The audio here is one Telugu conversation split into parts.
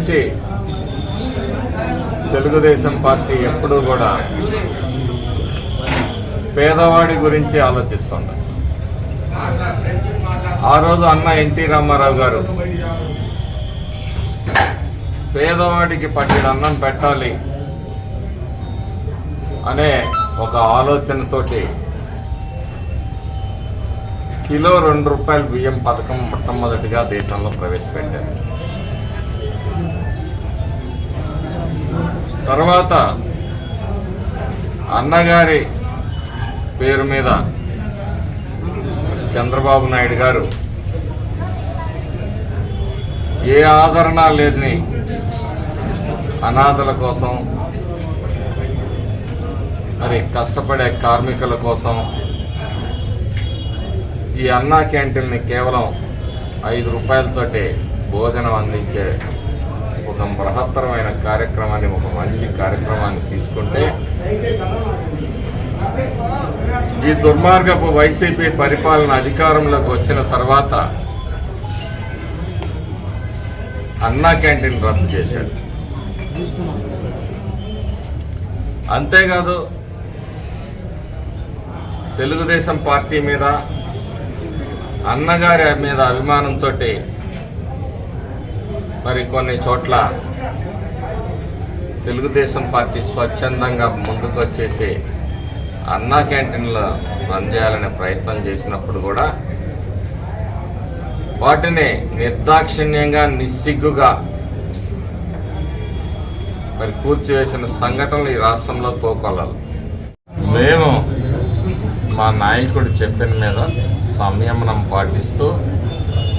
నుంచి తెలుగుదేశం పార్టీ ఎప్పుడూ కూడా పేదవాడి గురించి ఆలోచిస్తుంది. ఆ రోజు అన్న ఎన్టీ రామారావు గారు పేదవాడికి పట్టిన అన్నం పెట్టాలి అనే ఒక ఆలోచనతోటి కిలో రెండు రూపాయల బియ్యం పథకం మొట్టమొదటిగా దేశంలో ప్రవేశపెట్టారు. తర్వాత అన్నగారి పేరు మీద చంద్రబాబు నాయుడు గారు ఏ ఆదరణ లేదని అనాథల కోసం మరి కష్టపడే కార్మికుల కోసం ఈ అన్నా క్యాంటీన్ని కేవలం ఐదు రూపాయలతోటి భోజనం అందించే ఒక బృహత్తరమైన కార్యక్రమాన్ని ఒక మంచి కార్యక్రమాన్ని తీసుకుంటే ఈ దుర్మార్గపు వైసీపీ పరిపాలన అధికారంలోకి వచ్చిన తర్వాత అన్నా క్యాంటీన్ రద్దు చేశాడు అంతేకాదు తెలుగుదేశం పార్టీ మీద అన్నగారి మీద అభిమానంతో మరి కొన్ని చోట్ల తెలుగుదేశం పార్టీ స్వచ్ఛందంగా ముందుకు వచ్చేసి అన్నా క్యాంటీన్లు రన్ చేయాలనే ప్రయత్నం చేసినప్పుడు కూడా వాటిని నిర్దాక్షిణ్యంగా నిస్సిగ్గుగా మరి కూర్చివేసిన సంఘటనలు ఈ రాష్ట్రంలో పోకొల్లలు మేము మా నాయకుడు చెప్పిన మీద సంయమనం పాటిస్తూ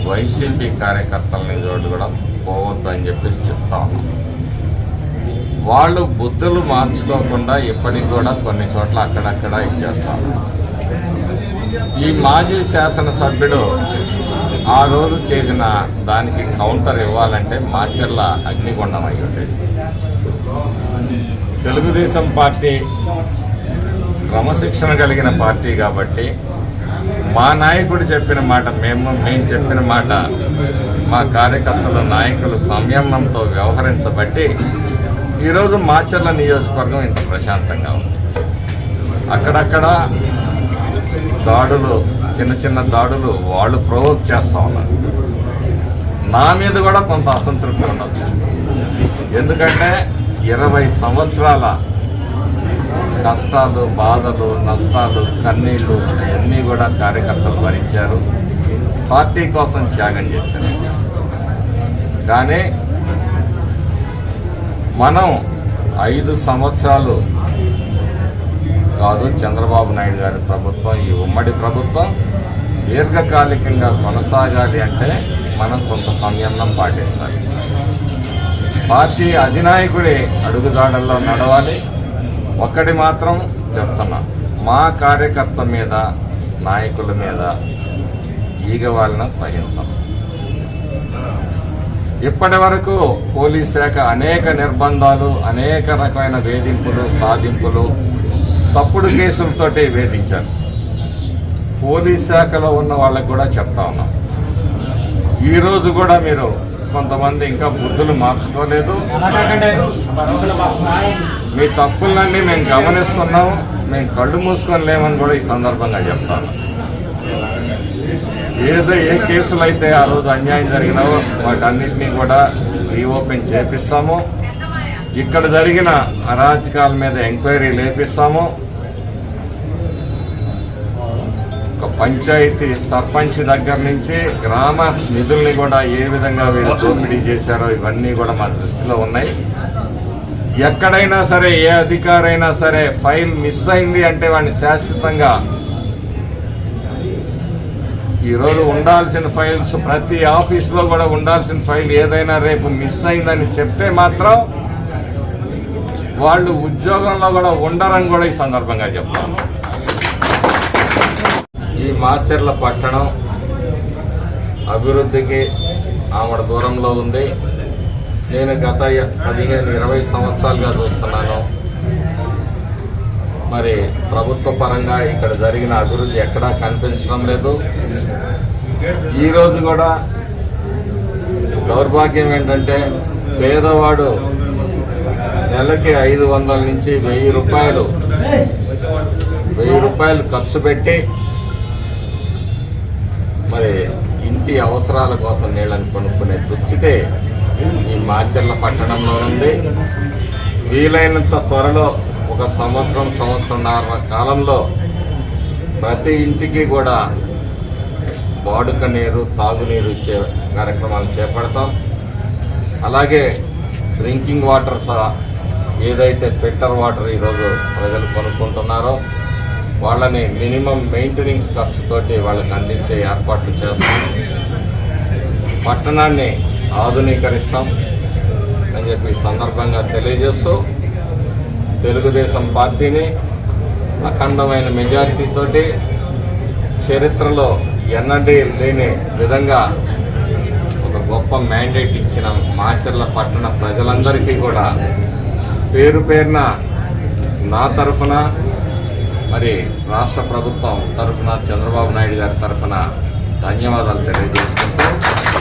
వైసీపీ కార్యకర్తలని చూడగడం కూడా పోవద్దు అని చెప్పేసి చెప్తా ఉన్నాం. వాళ్ళు బుద్ధులు మార్చుకోకుండా ఇప్పటికి కూడా కొన్ని చోట్ల అక్కడక్కడ ఇచ్చేస్తారు ఈ మాజీ శాసనసభ్యుడు ఆ రోజు చేసిన దానికి కౌంటర్ ఇవ్వాలంటే మాచర్ల అగ్నిగుండం అయి ఉండేది. తెలుగుదేశం పార్టీ క్రమశిక్షణ కలిగిన పార్టీ కాబట్టి మా నాయకుడు చెప్పిన మాట మేము మేము చెప్పిన మాట మా కార్యకర్తల నాయకులు సంయమనంతో వ్యవహరించబట్టి ఈరోజు మాచర్ల నియోజకవర్గం ఇంత ప్రశాంతంగా ఉంది. అక్కడక్కడ దాడులు చిన్న చిన్న దాడులు వాళ్ళు ప్రొవోక్ చేస్తూ ఉన్నారు. నా మీద కూడా కొంత అసంతృప్తి ఉండొచ్చు. ఎందుకంటే ఇరవై సంవత్సరాల కష్టాలు బాధలు నష్టాలు కన్నీళ్ళు అన్నీ కూడా కార్యకర్తలు భరించారు. పార్టీ కోసం త్యాగం చేశాను కానీ మనం ఐదు సంవత్సరాలు కాదు చంద్రబాబు నాయుడు గారి ప్రభుత్వం ఈ ఉమ్మడి ప్రభుత్వం దీర్ఘకాలికంగా కొనసాగాలి అంటే మనం కొంత సంయమనం పాటించాలి. పార్టీ అధినాయకుడి అడుగుజాడల్లో నడవాలి. ఒక్కటి మాత్రం చెప్తున్నా మా కార్యకర్త మీద నాయకుల మీద ఈగ వాళ్ళని సహించం. ఇప్పటి వరకు పోలీస్ శాఖ అనేక నిర్బంధాలు అనేక రకమైన వేధింపులు సాధింపులు తప్పుడు కేసులతోటి వేధించారు. పోలీస్ శాఖలో ఉన్న వాళ్ళకు కూడా చెప్తా ఉన్నాం. ఈరోజు కూడా మీరు కొంతమంది ఇంకా బుద్ధులు మార్చుకోలేదు. మీ తప్పులన్నీ మేము గమనిస్తున్నాం మేము కళ్ళు మూసుకొని లేమని కూడా ఈ సందర్భంగా చెప్తాను. ఏదో ఏ కేసులు అయితే ఆ రోజు అన్యాయం జరిగినావో వాటన్నిటినీ కూడా రీఓపెన్ చేపిస్తాము. ఇక్కడ జరిగిన అరాచకాల మీద ఎంక్వైరీ లేపిస్తాము. ఒక పంచాయతీ సర్పంచ్ దగ్గర నుంచి గ్రామ నిధుల్ని కూడా ఏ విధంగా వీళ్ళు దోపిడీ చేశారో ఇవన్నీ కూడా మా దృష్టిలో ఉన్నాయి. ఎక్కడైనా సరే ఏ అధికారైనా సరే ఫైల్ మిస్ అయింది అంటే వాడిని శాశ్వతంగా ఈరోజు ఉండాల్సిన ఫైల్స్ ప్రతి ఆఫీస్లో కూడా ఉండాల్సిన ఫైల్ ఏదైనా రేపు మిస్ అయిందని చెప్తే మాత్రం వాళ్ళు ఉద్యోగంలో కూడా ఉండరని కూడా ఈ సందర్భంగా చెప్తాను. ఈ మాచర్ల పట్టణం అభివృద్ధికి ఆవిడ దూరంలో ఉంది. నేను గత పదిహేను ఇరవై సంవత్సరాలుగా చూస్తున్నాను. మరి ప్రభుత్వ పరంగా ఇక్కడ జరిగిన అభివృద్ధి ఎక్కడా కనిపించడం లేదు. ఈరోజు కూడా దౌర్భాగ్యం ఏంటంటే పేదవాడు నెలకి ఐదు వందల నుంచి వెయ్యి రూపాయలు వెయ్యి రూపాయలు ఖర్చు పెట్టి మరి ఇంటి అవసరాల కోసం నీళ్ళని కొనుక్కునే దుస్థితి ఈ మాచర్ల పట్టణంలో ఉంది. వీలైనంత త్వరలో ఒక సంవత్సరం సంవత్సరంన్నర కాలంలో ప్రతి ఇంటికి కూడా వాడుక నీరు తాగునీరు ఇచ్చే కార్యక్రమాలు చేపడతాం. అలాగే డ్రింకింగ్ వాటర్ సహా ఏదైతే ఫిల్టర్ వాటర్ ఈరోజు ప్రజలు కొనుక్కుంటున్నారో వాళ్ళని మినిమం మెయింటెనెన్స్ ఖర్చుతోటి వాళ్ళకి అందించే ఏర్పాట్లు చేస్తాం. పట్టణాన్ని ఆధునీకరిస్తాం అని చెప్పి సందర్భంగా తెలియజేస్తూ తెలుగుదేశం పార్టీని అఖండమైన మెజారిటీతోటి చరిత్రలో ఎన్నడీ లేని విధంగా ఒక గొప్ప మ్యాండేట్ ఇచ్చిన మాచర్ల పట్టణ ప్రజలందరికీ కూడా పేరు పేరున నా తరఫున మరి రాష్ట్ర ప్రభుత్వం తరఫున చంద్రబాబు నాయుడు గారి తరఫున ధన్యవాదాలు తెలియజేస్తున్నాను.